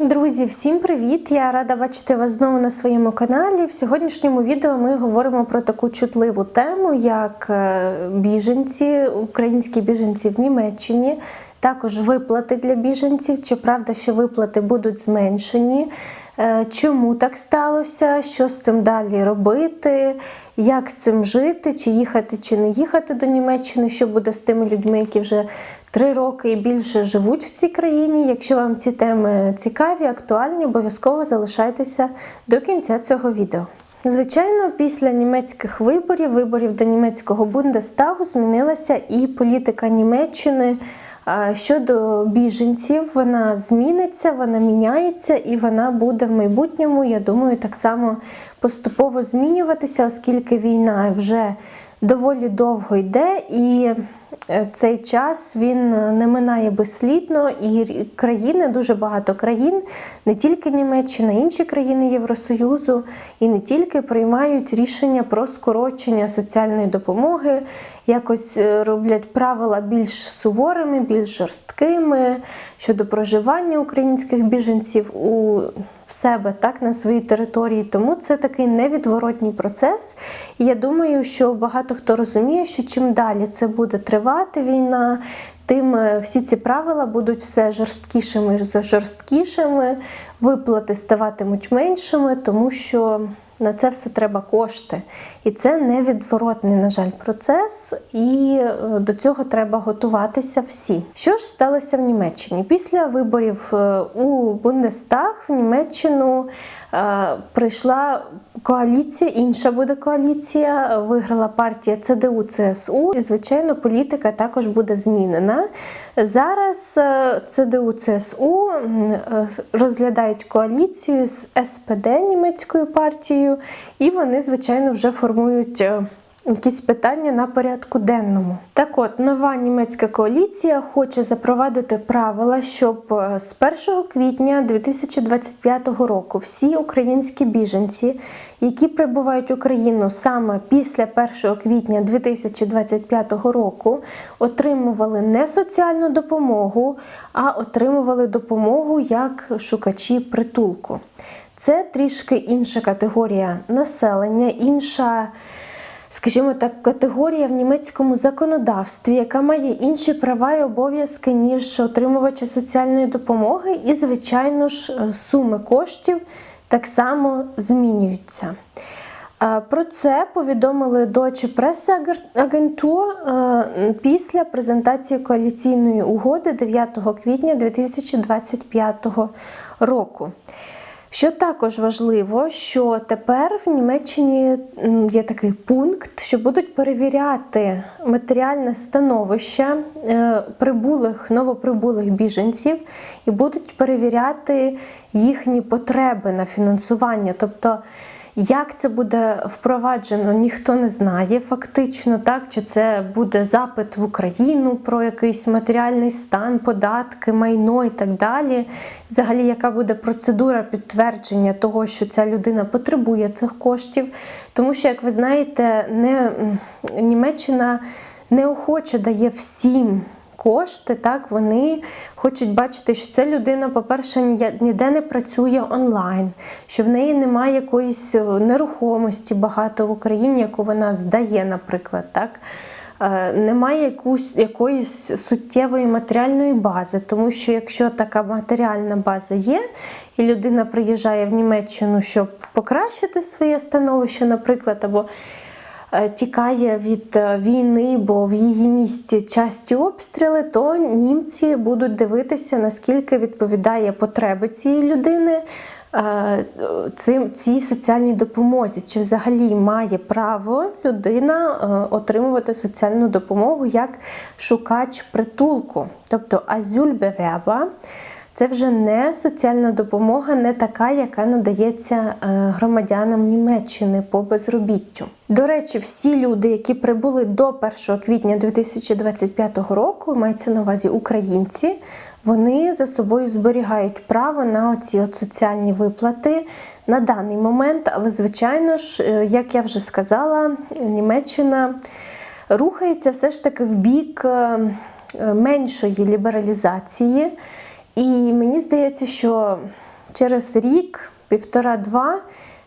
Друзі, всім привіт! Я рада бачити вас знову на своєму каналі. В сьогоднішньому відео ми говоримо про таку чутливу тему, як е, біженці, українські біженці в Німеччині, також виплати для біженців. Чи правда, що виплати будуть зменшені? Е, Чому так сталося? Що з цим далі робити? Як з цим жити? Чи їхати, чи не їхати до Німеччини? Що буде з тими людьми, які вже три роки і більше живуть в цій країні? Якщо вам ці теми цікаві, актуальні, обов'язково залишайтеся до кінця цього відео. Звичайно, після німецьких виборів, виборів до німецького Бундестагу, змінилася і політика Німеччини. Щодо біженців, вона зміниться, вона міняється і вона буде в майбутньому, я думаю, так само поступово змінюватися, оскільки війна вже доволі довго йде, і цей час він не минає безслідно. І країни, дуже багато країн, не тільки Німеччина, інші країни Євросоюзу, і не тільки приймають рішення про скорочення соціальної допомоги, якось е, роблять правила більш суворими, більш жорсткими щодо проживання українських біженців у в себе так на своїй території. Тому це такий невідворотній процес. І я думаю, що багато хто розуміє, що чим далі це буде тривати війна. Тим е, всі ці правила будуть все жорсткішими жорсткішими, виплати ставатимуть меншими, тому що на це все треба кошти. І це невідворотний, на жаль, процес, і е, до цього треба готуватися всі. Що ж сталося в Німеччині? Після виборів е, у Бундестаг в Німеччину е, прийшла коаліція, інша буде коаліція. Виграла партія ЦДУ ЦСУ, і звичайно, політика також буде змінена. Зараз ЦДУ ЦСУ розглядають коаліцію з СПД німецькою партією, і вони, звичайно, вже формують. Якісь питання на порядку денному. Так от, нова німецька коаліція хоче запровадити правила, щоб з 1 квітня 2025 року всі українські біженці, які прибувають в Україну саме після 1 квітня 2025 року, отримували не соціальну допомогу, а отримували допомогу як шукачі притулку. Це трішки інша категорія населення, інша скажімо так, категорія в німецькому законодавстві, яка має інші права і обов'язки, ніж отримувачі соціальної допомоги, і, звичайно ж, суми коштів так само змінюються. Про це повідомили Deutsche Presseagentur після презентації коаліційної угоди 9 квітня 2025 року. Що також важливо, що тепер в Німеччині є такий пункт, що будуть перевіряти матеріальне становище е, прибулих, новоприбулих біженців і будуть перевіряти їхні потреби на фінансування. Тобто як це буде впроваджено, ніхто не знає фактично, так чи це буде запит в Україну про якийсь матеріальний стан, податки, майно і так далі. Взагалі, яка буде процедура підтвердження того, що ця людина потребує цих коштів? Тому що, як ви знаєте, не Німеччина неохоче дає всім кошти, так вони хочуть бачити, що ця людина, по-перше, ніде не працює онлайн, що в неї немає якоїсь е, нерухомості багато в Україні, яку вона здає, наприклад. так. Е, немає якусь, якоїсь суттєвої матеріальної бази, тому що якщо така матеріальна база є, і людина приїжджає в Німеччину, щоб покращити своє становище, наприклад, або тікає від е, війни, бо в її місті часті обстріли, то німці будуть дивитися, наскільки відповідає потреби цієї людини е, цій соціальній допомозі. Чи взагалі має право людина отримувати соціальну допомогу як шукач притулку, тобто азюльбеверба – це вже не соціальна допомога, не така, яка надається е, громадянам Німеччини по безробіттю. До речі, всі люди, які прибули до 1 квітня 2025 року, мається на увазі українці, вони за собою зберігають право на оці от соціальні виплати. На даний момент, але, звичайно ж, е, як я вже сказала, Німеччина рухається все ж таки в бік е, меншої лібералізації. І мені здається, що через рік, півтора-два,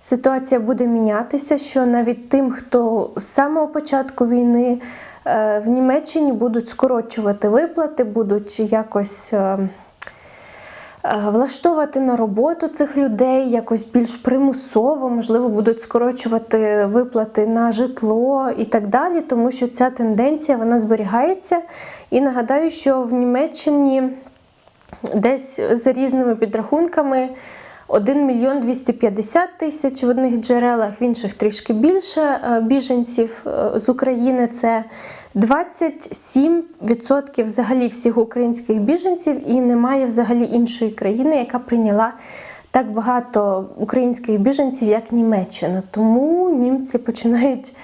ситуація буде мінятися, що навіть тим, хто з самого початку війни е, в Німеччині будуть скорочувати виплати, будуть якось. е, е, Влаштовувати на роботу цих людей якось більш примусово, можливо, будуть скорочувати виплати на житло і так далі, тому що ця тенденція вона зберігається. І нагадаю, що в Німеччині десь за різними підрахунками 1 мільйон 250 тисяч в одних джерелах, в інших трішки більше е, біженців е, з України. Це 27% взагалі всіх українських біженців, і немає взагалі іншої країни, яка прийняла так багато українських біженців, як Німеччина. Тому німці починають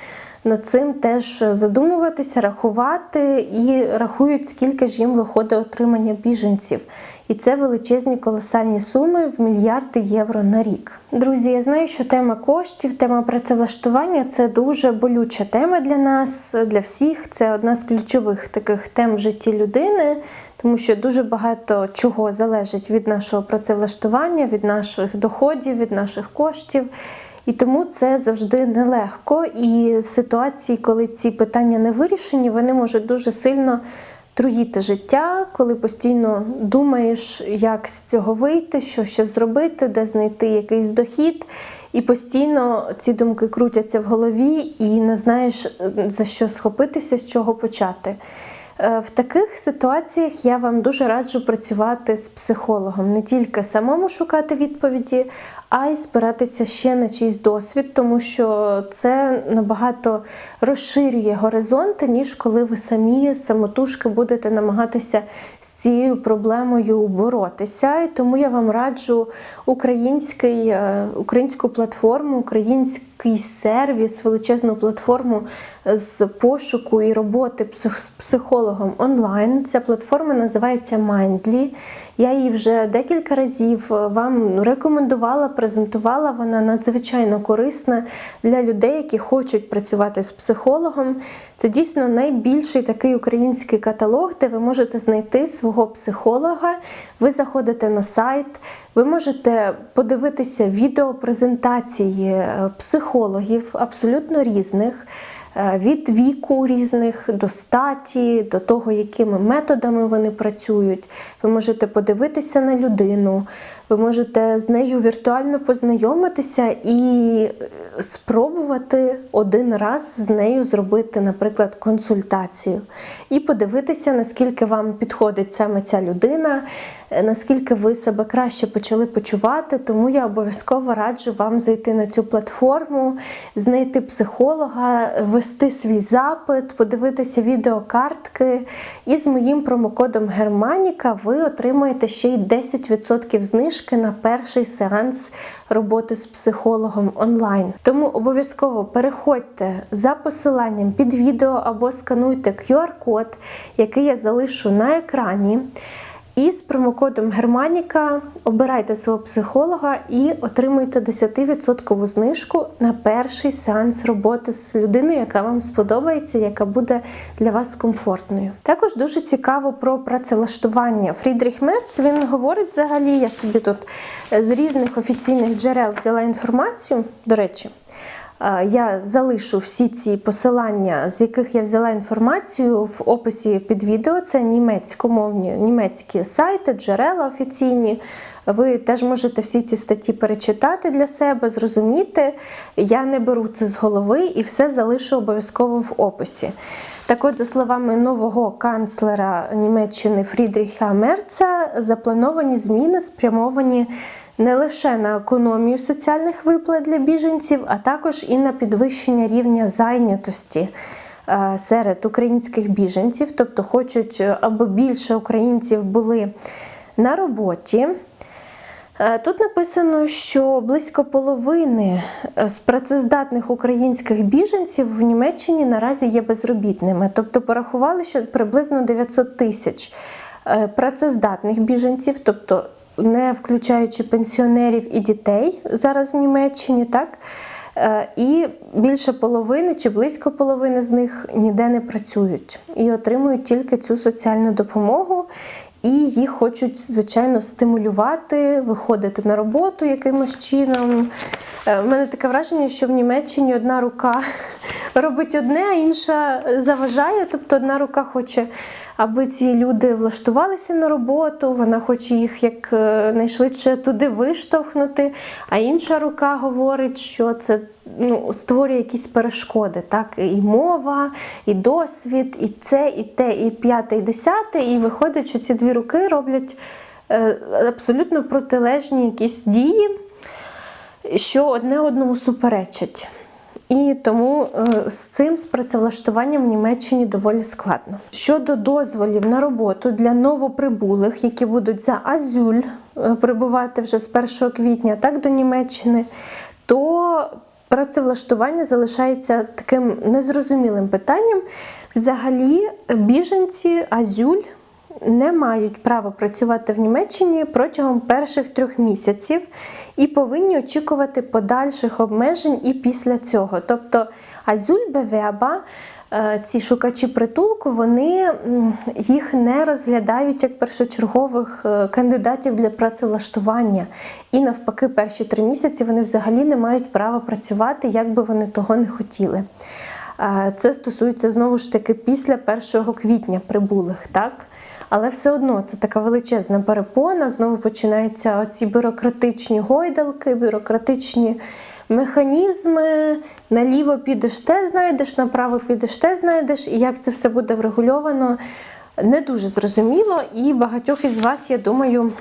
над цим теж задумуватися, рахувати і рахують, скільки ж їм виходить отримання біженців. І це величезні колосальні суми в мільярди євро на рік. Друзі, я знаю, що тема коштів, тема працевлаштування це дуже болюча тема для нас, для всіх. Це одна з ключових таких тем в житті людини, тому що дуже багато чого залежить від нашого працевлаштування, від наших доходів, від наших коштів. І тому це завжди нелегко. І ситуації, коли ці питання не вирішені, вони можуть дуже сильно труїти життя, коли постійно думаєш, як з цього вийти, що ще зробити, де знайти якийсь дохід. І постійно ці думки крутяться в голові, і не знаєш за що схопитися, з чого почати. Е, В таких ситуаціях я вам дуже раджу працювати з психологом, не тільки самому шукати відповіді, а й спиратися ще на чийсь досвід, тому що це набагато розширює горизонти, ніж коли ви самі самотужки будете намагатися з цією проблемою боротися. І тому я вам раджу український, е, українську платформу, український сервіс, величезну платформу з пошуку і роботи з психологом онлайн. Ця платформа називається Mindly. Я її вже декілька разів вам рекомендувала, презентувала. Вона надзвичайно корисна для людей, які хочуть працювати з психологом. Це дійсно найбільший такий український каталог, де ви можете знайти свого психолога. Ви заходите на сайт, ви можете подивитися відеопрезентації е, психологів абсолютно різних. Е, Від віку різних до статі, до того, якими методами вони працюють. Ви можете подивитися на людину, ви можете з нею віртуально познайомитися і е, спробувати один раз з нею зробити, наприклад, консультацію. І подивитися, наскільки вам підходить саме ця людина, наскільки ви себе краще почали почувати. Тому я обов'язково раджу вам зайти на цю платформу, знайти психолога, ввести свій запит, подивитися відеокартки. І з моїм промокодом Германіка ви отримаєте ще й 10% знижки на перший сеанс роботи з психологом онлайн. Тому обов'язково переходьте за посиланням під відео або скануйте QR-код, який я залишу на екрані. І з промокодом Германіка обирайте свого психолога і отримуйте 10% знижку на перший сеанс роботи з людиною, яка вам сподобається, яка буде для вас комфортною. Також дуже цікаво про працевлаштування. Фрідріх Мерц він говорить взагалі. Я собі тут з різних офіційних джерел взяла інформацію. До речі. Е, Я залишу всі ці посилання, з яких я взяла інформацію в описі під відео. Це німецькомовні німецькі сайти, джерела офіційні. Ви теж можете всі ці статті перечитати для себе, зрозуміти. Я не беру це з голови і все залишу обов'язково в описі. Так от, за словами нового канцлера Німеччини Фрідріха Мерца, заплановані зміни спрямовані не лише на економію соціальних виплат для біженців, а також і на підвищення рівня зайнятості е, серед українських біженців, тобто хочуть, е, аби більше українців були на роботі. Е, Тут написано, що близько половини з працездатних українських біженців в Німеччині наразі є безробітними. Тобто порахували, що приблизно 900 тисяч працездатних біженців, тобто не включаючи пенсіонерів і дітей зараз в Німеччині, так? Е, І більше половини чи близько половини з них ніде не працюють і отримують тільки цю соціальну допомогу. І їх хочуть, звичайно, стимулювати, виходити на роботу якимось чином. Е, У мене таке враження, що в Німеччині одна рука робить одне, а інша заважає. Тобто одна рука хоче, аби ці люди влаштувалися на роботу, вона хоче їх як е, найшвидше туди виштовхнути, а інша рука говорить, що це ну, створює якісь перешкоди. Так? І мова, і досвід, і це, і те, і п'яте, і десяте. І виходить, що ці дві руки роблять е, абсолютно протилежні якісь дії що одне одному суперечать. І тому е, з цим з працевлаштуванням в Німеччині доволі складно. Щодо дозволів на роботу для новоприбулих, які будуть за Азюль е, прибувати вже з 1 квітня так до Німеччини, то працевлаштування залишається таким незрозумілим питанням. Взагалі, біженці Азюль не мають права працювати в Німеччині протягом перших трьох місяців і повинні очікувати подальших обмежень і після цього. Тобто Азюльбевеба, ці шукачі притулку, вони їх не розглядають як першочергових е, кандидатів для працевлаштування. І навпаки, перші три місяці вони взагалі не мають права працювати, як би вони того не хотіли. Е, Це стосується знову ж таки після 1 квітня прибулих, так? Але все одно це така величезна перепона. Знову починаються оці бюрократичні гойдалки, бюрократичні механізми. Наліво підеш, те знайдеш, направо підеш, те знайдеш. І як це все буде врегульовано, не дуже зрозуміло. І багатьох із вас, я думаю,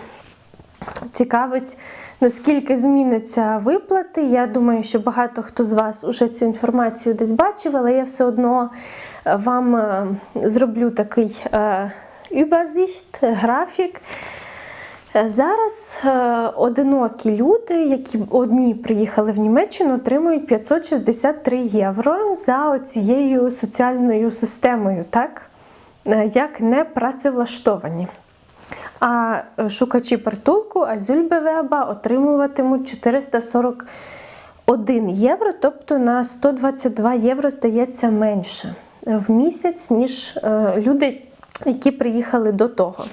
цікавить, наскільки зміняться виплати. Я думаю, що багато хто з вас уже цю інформацію десь бачив, але я все одно е, вам е, зроблю такий е, Übersicht, графік. Зараз е, одинокі люди, які одні приїхали в Німеччину, отримують 563 євро за цією соціальною системою, так? Е, як не працевлаштовані. А е, шукачі притулку Азюльбевеба отримуватимуть 441 євро, тобто на 122 євро здається менше в місяць, ніж люди, які приїхали до того.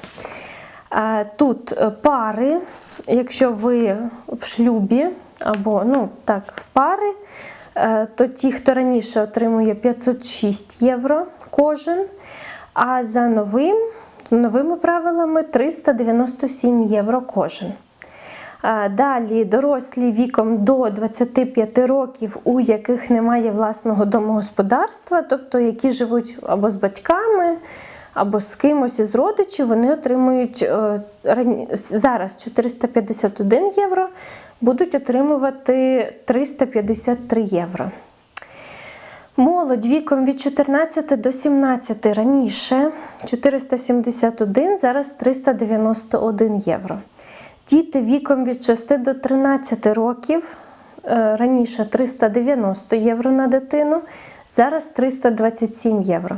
Тут е, пари, якщо ви в шлюбі або ну так, в пари, е, то ті, хто раніше отримує 506 євро кожен, а за новим, новими правилами 397 євро кожен. Далі дорослі віком до 25 років, у яких немає власного домогосподарства, тобто які живуть або з батьками, або з кимось із родичів, вони отримують е, зараз 451 євро, будуть отримувати 353 євро. Молодь віком від 14 до 17 раніше 471, зараз 391 євро. Діти віком від 6 до 13 років е, раніше 390 євро на дитину, зараз 327 євро.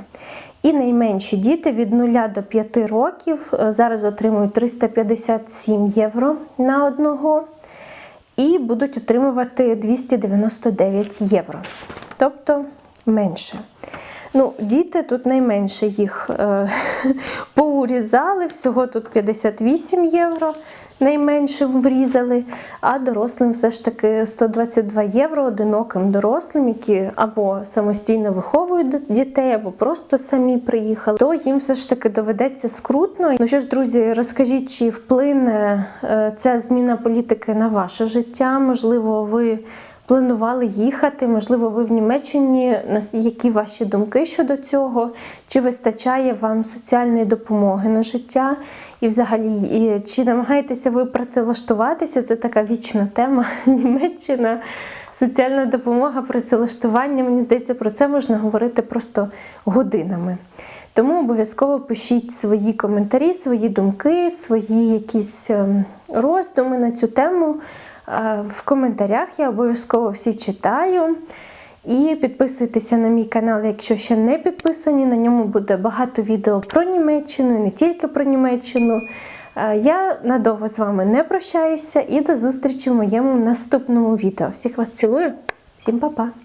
І найменші діти від 0 до 5 років е, зараз отримують 357 євро на одного і будуть отримувати 299 євро. Тобто менше. Ну, діти тут найменше їх е, поурізали, всього тут 58 євро найменше врізали, а дорослим все ж таки 122 євро одиноким дорослим, які або самостійно виховують дітей, або просто самі приїхали, то їм все ж таки доведеться скрутно. Ну що ж, друзі, розкажіть, чи вплине е, ця зміна політики на ваше життя? Можливо, ви планували їхати, можливо, ви в Німеччині. Які ваші думки щодо цього? Чи вистачає вам соціальної допомоги на життя? І взагалі, і чи намагаєтеся ви працевлаштуватися? Це така вічна тема. Німеччина, соціальна допомога, працевлаштування. Мені здається, про це можна говорити просто годинами. Тому обов'язково пишіть свої коментарі, свої думки, свої якісь ем, роздуми на цю тему. Е, В коментарях я обов'язково всі читаю. І підписуйтеся на мій канал, якщо ще не підписані. На ньому буде багато відео про Німеччину і не тільки про Німеччину. Е, Я надовго з вами не прощаюся і до зустрічі в моєму наступному відео. Всіх вас цілую, всім па-па!